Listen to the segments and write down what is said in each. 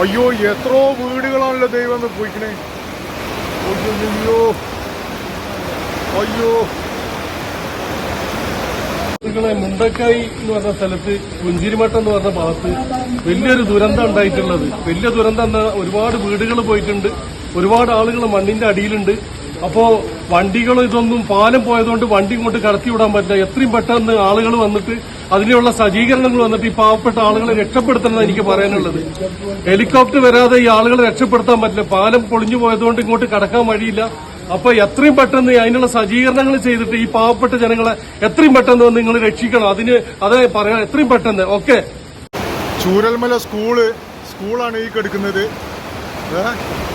അയ്യോ എത്രയോ വീടുകളാണല്ലോ ദൈവം എന്ന് പോയിക്കണേ. അയ്യോ അയ്യോ. നിങ്ങളെ മുണ്ടക്കായി എന്ന് പറഞ്ഞ സ്ഥലത്ത് പുഞ്ചിരിമട്ടം എന്ന് പറഞ്ഞ ഭാഗത്ത് വലിയൊരു ദുരന്തം ഉണ്ടായിട്ടുള്ളത്. വലിയ ദുരന്തം ഒരുപാട് വീടുകൾ പോയിട്ടുണ്ട്. ഒരുപാട് ആളുകൾ മണ്ണിന്റെ അടിയിലുണ്ട്. അപ്പോ വണ്ടികൾ ഇതൊന്നും പാലം പോയതുകൊണ്ട് വണ്ടി ഇങ്ങോട്ട് കടത്തി വിടാൻ പറ്റില്ല. എത്രയും പെട്ടെന്ന് ആളുകൾ വന്നിട്ട് അതിനുള്ള സജ്ജീകരണങ്ങൾ വന്നിട്ട് ഈ പാവപ്പെട്ട ആളുകളെ രക്ഷപ്പെടുത്തണമെന്ന് എനിക്ക് പറയാനുള്ളത്. ഹെലികോപ്റ്റർ വരാതെ ഈ ആളുകളെ രക്ഷപ്പെടുത്താൻ പറ്റില്ല. പാലം പൊളിഞ്ഞു പോയതുകൊണ്ട് ഇങ്ങോട്ട് കടക്കാൻ വഴിയില്ല. അപ്പൊ എത്രയും പെട്ടെന്ന് അതിനുള്ള സജ്ജീകരണങ്ങൾ ചെയ്തിട്ട് ഈ പാവപ്പെട്ട ജനങ്ങളെ എത്രയും പെട്ടെന്ന് നിങ്ങൾ രക്ഷിക്കണം. അതിന് അതേ പറയാം എത്രയും പെട്ടെന്ന്. ഓക്കെ? ചൂരൽമല സ്കൂൾ സ്കൂളാണ് ഈ കെടുക്കുന്നത്.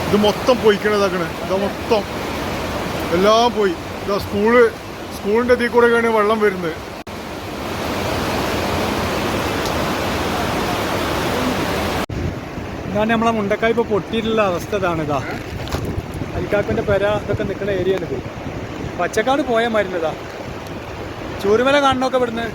ഇത് മൊത്തം പോയിക്കണതാക്കണ്. ഇത് മൊത്തം. എല്ലാം പോയി. ഇതാ സ്കൂൾ. സ്കൂളിന്റെ കൂടെ കൂടെയൊക്കെയാണ് വെള്ളം വരുന്നത്. ഇതാണ് നമ്മളെ മുണ്ടക്കായ് ഇപ്പോൾ പൊട്ടിയിട്ടുള്ള അവസ്ഥ ഇതാണ് ഇതാ. അരിക്കാക്കിന്റെ പെര ഇതൊക്കെ നിൽക്കുന്ന ഏരിയ ഇത്. പച്ചക്കാട് പോയ മരുന്നതാ ചൂരുമല കാണണമൊക്കെ ഇവിടുന്ന്.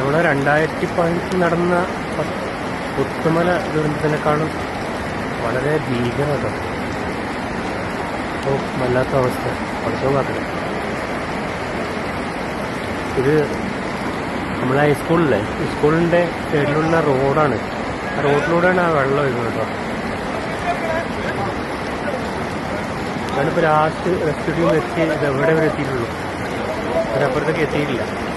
ഇവിടെ രണ്ടായിരത്തി പതിനെട്ടിൽ നടന്ന പുത്തുമല ദുരന്തത്തിനേക്കാളും വളരെ ഭീകരത. അപ്പോൾ വല്ലാത്ത അവസ്ഥ. പഠിച്ചോ കാത്തില്ല ഇത് നമ്മളെ ഹൈസ്കൂളിലെ സ്കൂളിന്റെ സൈഡിലുള്ള റോഡാണ്. റോഡിലൂടെയാണ് ആ വെള്ളം ഒഴുകുന്നത് കേട്ടോ. ഞാനിപ്പോൾ ലാസ്റ്റ് റെസ്ക്യൂ എത്തി ഇത് എവിടെ വരെ എത്തിയിട്ടുള്ളൂ? അതിനപ്പുറത്തേക്ക് എത്തിയിട്ടില്ല.